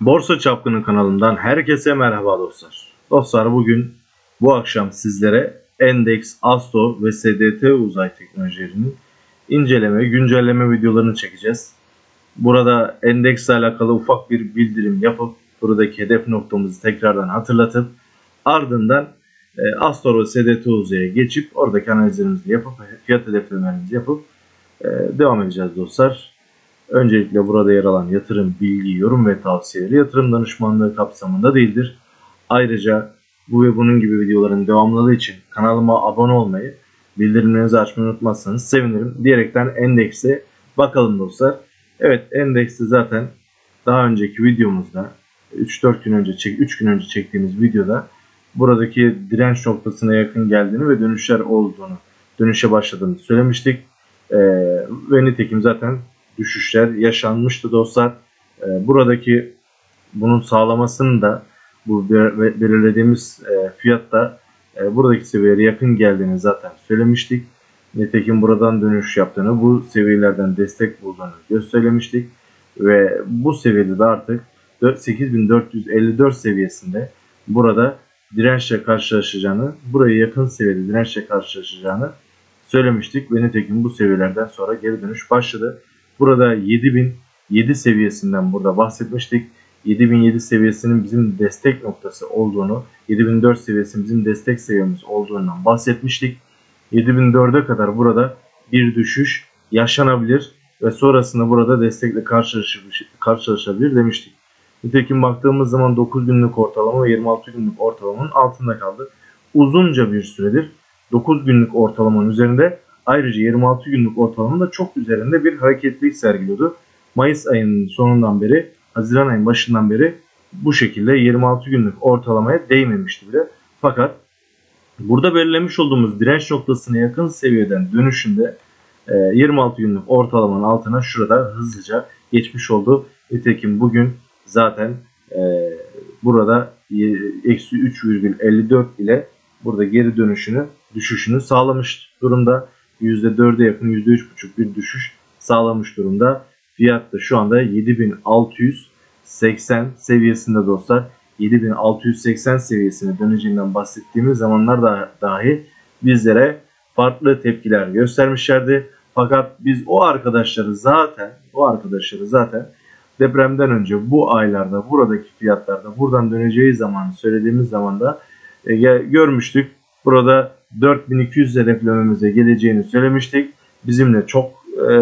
Borsa Çapkını kanalından herkese merhaba dostlar. Dostlar bugün bu akşam sizlere Endex, Asto ve SDT uzay teknolojilerinin inceleme, güncelleme videolarını çekeceğiz. Burada Endex ile alakalı ufak bir bildirim yapıp buradaki hedef noktamızı tekrardan hatırlatıp ardından e, Astor ve SDT uzaya geçip oradaki analizlerimizi yapıp fiyat hedeflemelerimizi yapıp e, devam edeceğiz dostlar. Öncelikle burada yer alan yatırım, bilgi, yorum ve tavsiyeleri yatırım danışmanlığı kapsamında değildir. Ayrıca bu ve bunun gibi videoların devamlılığı için kanalıma abone olmayı, bildirimlerinizi açmayı unutmazsanız sevinirim. Diyerekten endekse bakalım dostlar. Evet endekste zaten daha önceki videomuzda 3-4 gün önce çek 3 gün önce çektiğimiz videoda buradaki direnç noktasına yakın geldiğini ve dönüşler olduğunu, dönüşe başladığını söylemiştik. Ee, ve nitekim zaten düşüşler yaşanmıştı dostlar. Ee, buradaki bunun sağlamasını da bu belirlediğimiz e, fiyatta e, buradaki seviyelere yakın geldiğini zaten söylemiştik. Nitekim buradan dönüş yaptığını, bu seviyelerden destek bulduğunu göstermiştik. Ve bu seviyede de artık 4- 8454 seviyesinde burada dirençle karşılaşacağını, buraya yakın seviyede dirençle karşılaşacağını söylemiştik. Ve nitekim bu seviyelerden sonra geri dönüş başladı. Burada 7007 seviyesinden burada bahsetmiştik. 7007 seviyesinin bizim destek noktası olduğunu, 7004 seviyesinin bizim destek seviyemiz olduğundan bahsetmiştik. 7004'e kadar burada bir düşüş yaşanabilir ve sonrasında burada destekle karşılaşabilir, demiştik. Nitekim baktığımız zaman 9 günlük ortalama ve 26 günlük ortalamanın altında kaldı. Uzunca bir süredir 9 günlük ortalamanın üzerinde ayrıca 26 günlük ortalamanın da çok üzerinde bir hareketlilik sergiliyordu. Mayıs ayının sonundan beri, Haziran ayının başından beri bu şekilde 26 günlük ortalamaya değmemişti bile. Fakat burada belirlemiş olduğumuz direnç noktasına yakın seviyeden dönüşünde e, 26 günlük ortalamanın altına şurada hızlıca geçmiş oldu. Nitekim bugün zaten e, burada e, eksi 3,54 ile burada geri dönüşünü düşüşünü sağlamış durumda. %4'e yakın %3,5 bir düşüş sağlamış durumda. Fiyat da şu anda 7680 seviyesinde dostlar. 7680 seviyesine döneceğinden bahsettiğimiz zamanlar da dahi bizlere farklı tepkiler göstermişlerdi. Fakat biz o arkadaşları zaten o arkadaşları zaten depremden önce bu aylarda buradaki fiyatlarda buradan döneceği zaman söylediğimiz zaman da e, görmüştük. Burada 4200 hedeflememize geleceğini söylemiştik. Bizimle çok e,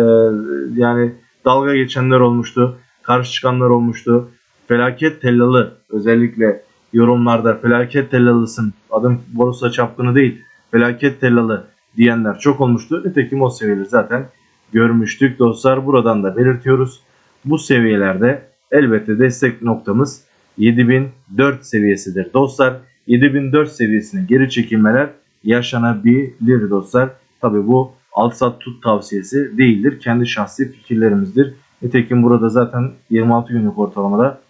yani dalga geçenler olmuştu. Karşı çıkanlar olmuştu. Felaket tellalı özellikle yorumlarda felaket tellalısın adım borsa çapkını değil felaket tellalı diyenler çok olmuştu. Nitekim o seviyeleri zaten görmüştük dostlar. Buradan da belirtiyoruz. Bu seviyelerde elbette destek noktamız 7004 seviyesidir dostlar. 7004 seviyesine geri çekilmeler yaşanabilir dostlar. Tabi bu alt sat tut tavsiyesi değildir. Kendi şahsi fikirlerimizdir. Nitekim burada zaten 26 günlük ortalamada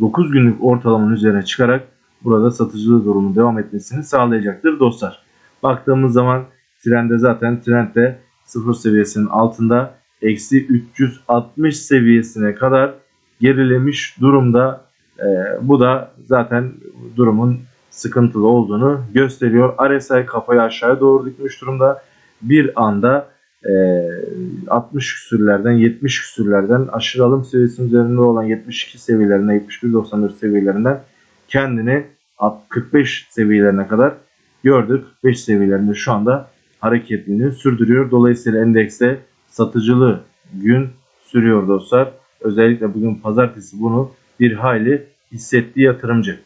9 günlük ortalamanın üzerine çıkarak burada satıcılığı durumu devam etmesini sağlayacaktır dostlar. Baktığımız zaman trende zaten trendde 0 seviyesinin altında eksi 360 seviyesine kadar gerilemiş durumda. Ee, bu da zaten durumun sıkıntılı olduğunu gösteriyor. RSI kafayı aşağıya doğru dikmiş durumda. Bir anda e, 60 küsürlerden 70 küsürlerden aşırı alım seviyesinin üzerinde olan 72 seviyelerine 71-94 seviyelerinden kendini 45 seviyelerine kadar gördük. 45 seviyelerinde şu anda hareketliliğini sürdürüyor. Dolayısıyla endekste satıcılı gün sürüyor dostlar. Özellikle bugün pazartesi bunu bir hayli hissetti yatırımcı.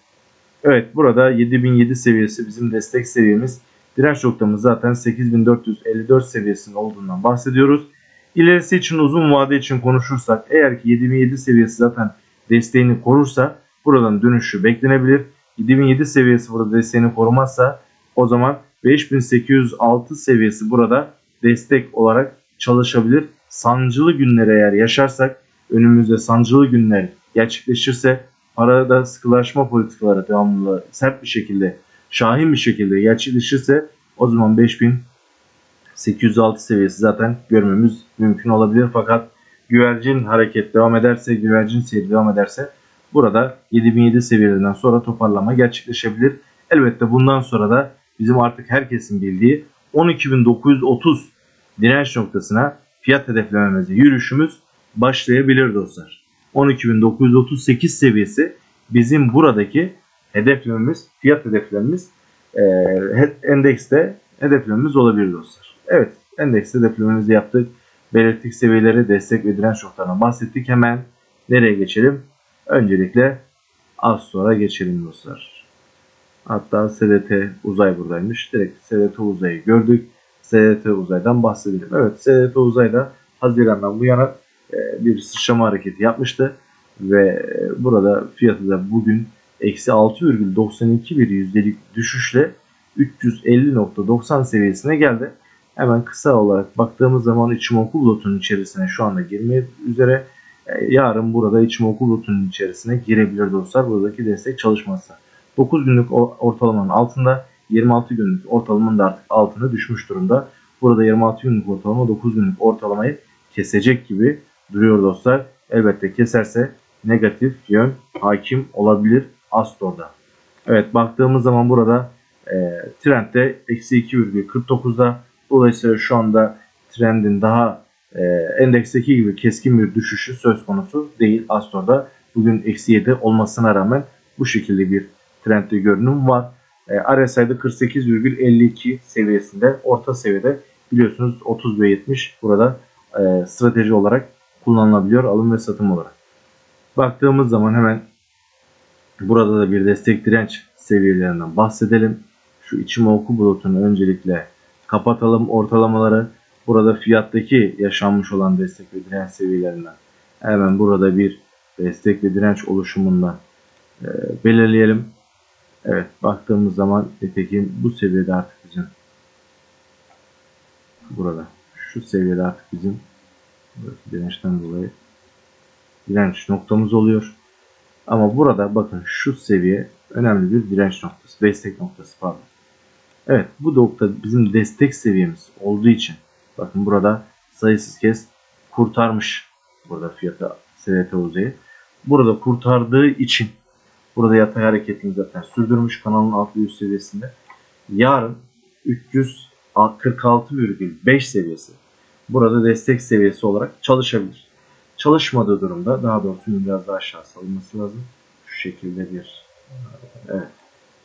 Evet burada 7007 seviyesi bizim destek seviyemiz. Direnç noktamız zaten 8454 seviyesinin olduğundan bahsediyoruz. İlerisi için uzun vade için konuşursak eğer ki 7007 seviyesi zaten desteğini korursa buradan dönüşü beklenebilir. 7007 seviyesi burada desteğini korumazsa o zaman 5806 seviyesi burada destek olarak çalışabilir. Sancılı günler eğer yaşarsak önümüzde sancılı günler gerçekleşirse parada sıkılaşma politikaları devamlı sert bir şekilde şahin bir şekilde gerçekleşirse o zaman 5806 seviyesi zaten görmemiz mümkün olabilir. Fakat güvercin hareket devam ederse, güvercin seyri devam ederse burada 7007 seviyelerinden sonra toparlama gerçekleşebilir. Elbette bundan sonra da bizim artık herkesin bildiği 12.930 direnç noktasına fiyat hedeflememize yürüyüşümüz başlayabilir dostlar. 12.938 seviyesi bizim buradaki hedeflememiz, fiyat hedeflememiz e, endekste hedeflememiz olabilir dostlar. Evet, endekste hedeflememizi yaptık. Belirttik seviyeleri, destek ve direnç noktalarına bahsettik. Hemen nereye geçelim? Öncelikle az sonra geçelim dostlar. Hatta SDT uzay buradaymış. Direkt SDT uzayı gördük. SDT uzaydan bahsedelim. Evet SDT uzayda Haziran'dan bu yana bir sıçrama hareketi yapmıştı. Ve e, burada fiyatı da bugün eksi 6,92 bir yüzdelik düşüşle 350.90 seviyesine geldi. Hemen kısa olarak baktığımız zaman Ichimoku bulutunun içerisine şu anda girmeye üzere. E, yarın burada Ichimoku bulutunun içerisine girebilir dostlar. Buradaki destek çalışması. 9 günlük ortalamanın altında 26 günlük ortalamanın da artık altına düşmüş durumda. Burada 26 günlük ortalama 9 günlük ortalamayı kesecek gibi duruyor dostlar. Elbette keserse negatif yön hakim olabilir Astor'da. Evet baktığımız zaman burada e, trendde eksi 2,49'da dolayısıyla şu anda trendin daha e, endeksteki gibi keskin bir düşüşü söz konusu değil Astor'da. Bugün eksi 7 olmasına rağmen bu şekilde bir trendli görünüm var. E, RSI'de 48,52 seviyesinde orta seviyede biliyorsunuz 30 ve 70 burada e, strateji olarak kullanılabiliyor alım ve satım olarak. Baktığımız zaman hemen burada da bir destek direnç seviyelerinden bahsedelim. Şu Ichimoku bulutunu öncelikle kapatalım ortalamaları. Burada fiyattaki yaşanmış olan destek ve direnç seviyelerinden hemen burada bir destek ve direnç oluşumundan e, belirleyelim. Evet baktığımız zaman nitekim bu seviyede artık bizim burada şu seviyede artık bizim dirençten dolayı direnç noktamız oluyor. Ama burada bakın şu seviye önemli bir direnç noktası, destek noktası pardon. Evet bu nokta bizim destek seviyemiz olduğu için bakın burada sayısız kez kurtarmış burada fiyatı SDT uzayı. Burada kurtardığı için burada yatay hareketini zaten sürdürmüş kanalın alt ve üst seviyesinde. Yarın 346,5 seviyesi burada destek seviyesi olarak çalışabilir. Çalışmadığı durumda daha doğrusu biraz daha aşağı salınması lazım. Şu şekilde bir evet.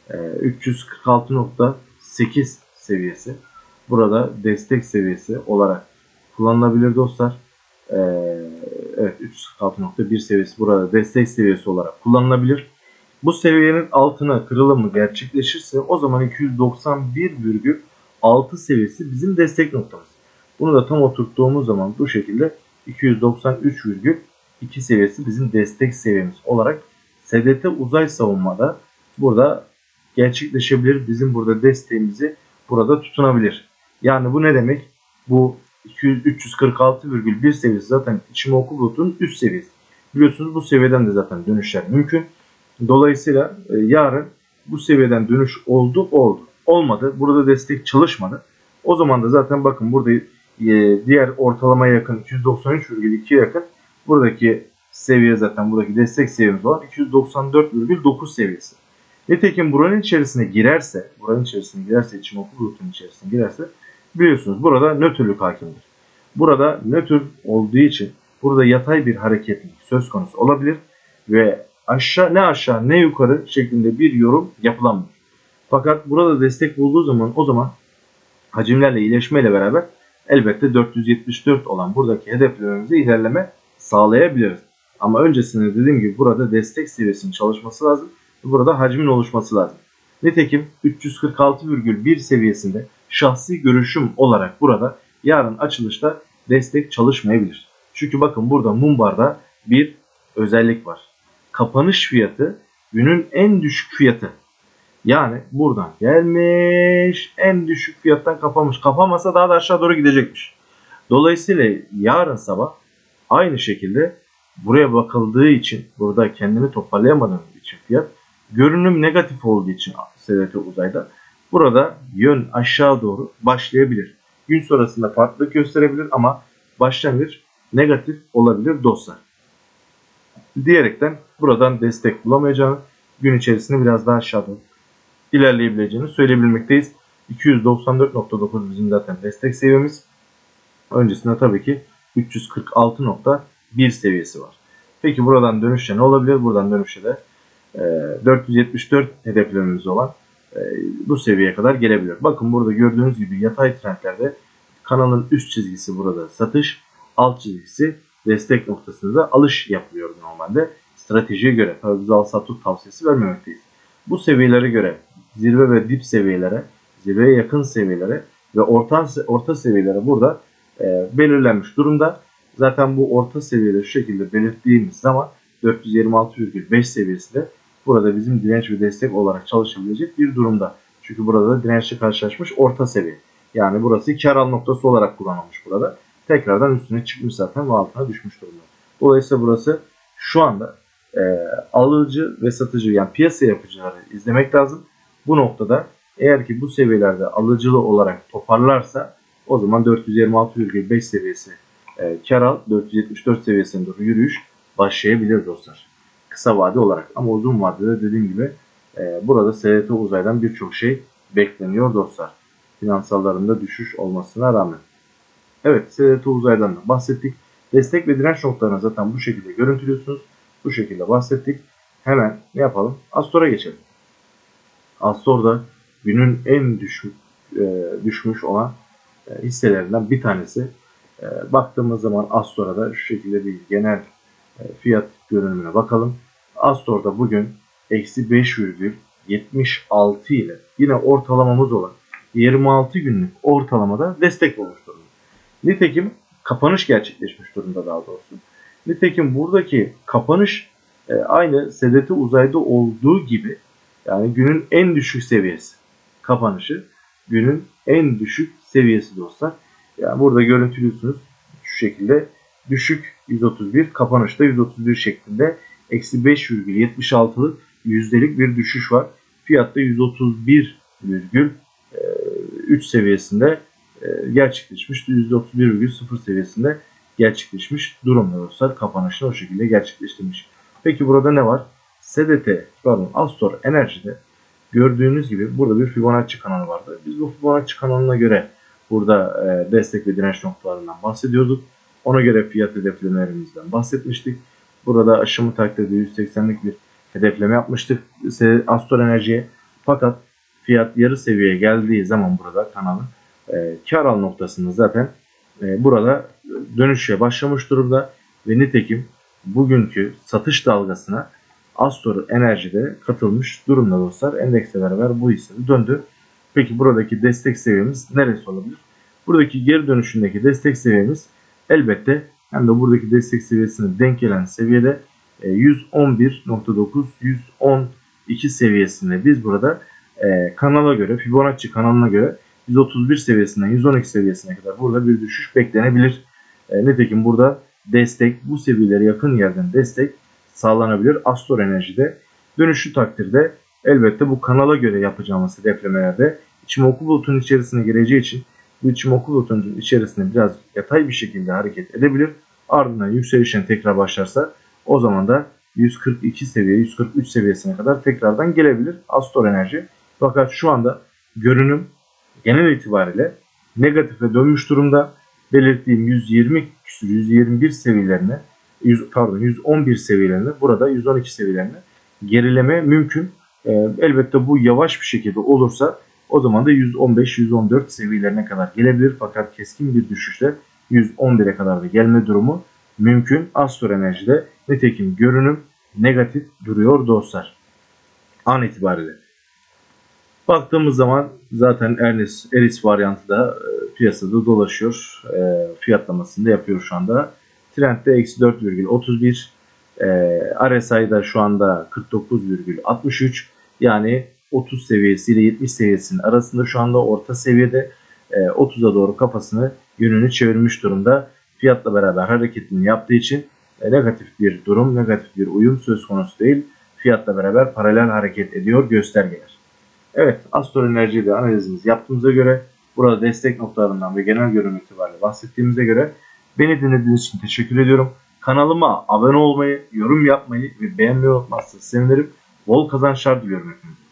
346.8 seviyesi burada destek seviyesi olarak kullanılabilir dostlar. Ee, evet 346.1 seviyesi burada destek seviyesi olarak kullanılabilir. Bu seviyenin altına kırılımı gerçekleşirse o zaman 291,6 seviyesi bizim destek noktamız. Bunu da tam oturttuğumuz zaman bu şekilde 293,2 seviyesi bizim destek seviyemiz olarak SDT uzay savunmada burada gerçekleşebilir. Bizim burada desteğimizi burada tutunabilir. Yani bu ne demek? Bu 346,1 seviyesi zaten Ichimoku bulutun üst seviyesi. Biliyorsunuz bu seviyeden de zaten dönüşler mümkün. Dolayısıyla e, yarın bu seviyeden dönüş oldu oldu. Olmadı. Burada destek çalışmadı. O zaman da zaten bakın burada diğer ortalamaya yakın 293,2'ye yakın buradaki seviye zaten buradaki destek seviyemiz olan 294,9 seviyesi. Nitekim buranın içerisine girerse, buranın içerisine girerse, Ichimoku bulutun içerisine girerse biliyorsunuz burada nötrlük hakimdir. Burada nötr olduğu için burada yatay bir hareketlilik söz konusu olabilir ve aşağı ne aşağı ne yukarı şeklinde bir yorum yapılamıyor. Fakat burada destek bulduğu zaman o zaman hacimlerle iyileşmeyle beraber elbette 474 olan buradaki hedeflerimize ilerleme sağlayabiliriz. Ama öncesinde dediğim gibi burada destek seviyesinin çalışması lazım. Burada hacmin oluşması lazım. Nitekim 346,1 seviyesinde şahsi görüşüm olarak burada yarın açılışta destek çalışmayabilir. Çünkü bakın burada mumbarda bir özellik var. Kapanış fiyatı günün en düşük fiyatı. Yani buradan gelmiş en düşük fiyattan kapamış. Kapamasa daha da aşağı doğru gidecekmiş. Dolayısıyla yarın sabah aynı şekilde buraya bakıldığı için burada kendini toparlayamadığım için fiyat görünüm negatif olduğu için SDT uzayda burada yön aşağı doğru başlayabilir. Gün sonrasında farklılık gösterebilir ama başlangıç negatif olabilir dostlar. diyerekten buradan destek bulamayacağını gün içerisinde biraz daha aşağıda ilerleyebileceğini söyleyebilmekteyiz. 294.9 bizim zaten destek seviyemiz. Öncesinde tabii ki 346.1 seviyesi var. Peki buradan dönüşte ne olabilir? Buradan dönüşte de e, 474 hedeflerimiz olan e, bu seviyeye kadar gelebilir. Bakın burada gördüğünüz gibi yatay trendlerde kanalın üst çizgisi burada satış, alt çizgisi destek noktasında alış yapılıyor normalde. Stratejiye göre tabii biz al sat tut tavsiyesi vermemekteyiz. Bu seviyelere göre zirve ve dip seviyelere, zirveye yakın seviyelere ve orta, orta seviyelere burada e, belirlenmiş durumda. Zaten bu orta seviyeleri şu şekilde belirttiğimiz zaman 426,5 seviyesi de burada bizim direnç ve destek olarak çalışabilecek bir durumda. Çünkü burada da dirençle karşılaşmış orta seviye. Yani burası kar al noktası olarak kullanılmış burada. Tekrardan üstüne çıkmış zaten ve altına düşmüş durumda. Dolayısıyla burası şu anda e, alıcı ve satıcı yani piyasa yapıcıları izlemek lazım. Bu noktada eğer ki bu seviyelerde alıcılı olarak toparlarsa o zaman 426,5 seviyesi e, kar al 474 seviyesine doğru yürüyüş başlayabilir dostlar. Kısa vade olarak ama uzun vadede dediğim gibi e, burada SDT uzaydan birçok şey bekleniyor dostlar. Finansallarında düşüş olmasına rağmen. Evet SDT uzaydan da bahsettik. Destek ve direnç noktalarını zaten bu şekilde görüntülüyorsunuz. Bu şekilde bahsettik. Hemen ne yapalım? Astor'a geçelim. Astor'da günün en düşük, e, düşmüş olan e, hisselerinden bir tanesi. E, baktığımız zaman Astor'a da şu şekilde bir genel e, fiyat görünümüne bakalım. Astor'da bugün eksi 5,76 ile yine ortalamamız olan 26 günlük ortalamada destek olmuş durumda. Nitekim kapanış gerçekleşmiş durumda daha doğrusu. Nitekim buradaki kapanış e, aynı SDT uzayda olduğu gibi yani günün en düşük seviyesi kapanışı günün en düşük seviyesi dostlar. Yani burada görüntülüyorsunuz şu şekilde düşük 131 kapanışta 131 şeklinde eksi 5,76'lık yüzdelik bir düşüş var. Fiyatta 131,3 seviyesinde gerçekleşmiş. %31,0 seviyesinde gerçekleşmiş durumda dostlar. Kapanışını o şekilde gerçekleştirmiş. Peki burada ne var? SDT, pardon Astor Enerji'de gördüğünüz gibi burada bir Fibonacci kanalı vardı. Biz bu Fibonacci kanalına göre burada e, destek ve direnç noktalarından bahsediyorduk. Ona göre fiyat hedeflemelerimizden bahsetmiştik. Burada aşımı takdirde 180'lik bir hedefleme yapmıştık Astor Enerji'ye. Fakat fiyat yarı seviyeye geldiği zaman burada kanalın e, kar al noktasında zaten e, burada dönüşe başlamış durumda ve nitekim bugünkü satış dalgasına Astor Enerji'de katılmış durumda dostlar. Endeksle beraber bu hisse döndü. Peki buradaki destek seviyemiz neresi olabilir? Buradaki geri dönüşündeki destek seviyemiz elbette hem de buradaki destek seviyesine denk gelen seviyede 111.9 e, 112 seviyesinde biz burada e, kanala göre Fibonacci kanalına göre 131 seviyesinden 112 seviyesine kadar burada bir düşüş beklenebilir. E, nitekim burada destek bu seviyelere yakın yerden destek sağlanabilir. Astor Enerji'de dönüşü takdirde elbette bu kanala göre yapacağımız hedeflemelerde içim oku bulutunun içerisine gireceği için bu içim oku bulutunun içerisinde biraz yatay bir şekilde hareket edebilir. Ardından yükselişine tekrar başlarsa o zaman da 142 seviye 143 seviyesine kadar tekrardan gelebilir Astor Enerji. Fakat şu anda görünüm genel itibariyle negatife dönmüş durumda. Belirttiğim 120 küsur 121 seviyelerine 100, pardon 111 seviyelerine burada 112 seviyelerine gerileme mümkün. E, elbette bu yavaş bir şekilde olursa o zaman da 115-114 seviyelerine kadar gelebilir. Fakat keskin bir düşüşle 111'e kadar da gelme durumu mümkün. Astor Enerji'de nitekim görünüm negatif duruyor dostlar. An itibariyle. Baktığımız zaman zaten Eris, Eris varyantı da e, piyasada dolaşıyor. E, fiyatlamasını da yapıyor şu anda. Trendde eksi 4,31. E, RSI'da şu anda 49,63. Yani 30 seviyesi ile 70 seviyesinin arasında şu anda orta seviyede e, 30'a doğru kafasını yönünü çevirmiş durumda. Fiyatla beraber hareketini yaptığı için e, negatif bir durum, negatif bir uyum söz konusu değil. Fiyatla beraber paralel hareket ediyor göstergeler. Evet, Astor Enerji'de analizimizi yaptığımıza göre burada destek noktalarından ve genel görünüm itibariyle bahsettiğimize göre beni dinlediğiniz için teşekkür ediyorum. Kanalıma abone olmayı, yorum yapmayı ve beğenmeyi unutmazsanız sevinirim. Bol kazançlar diliyorum hepinize.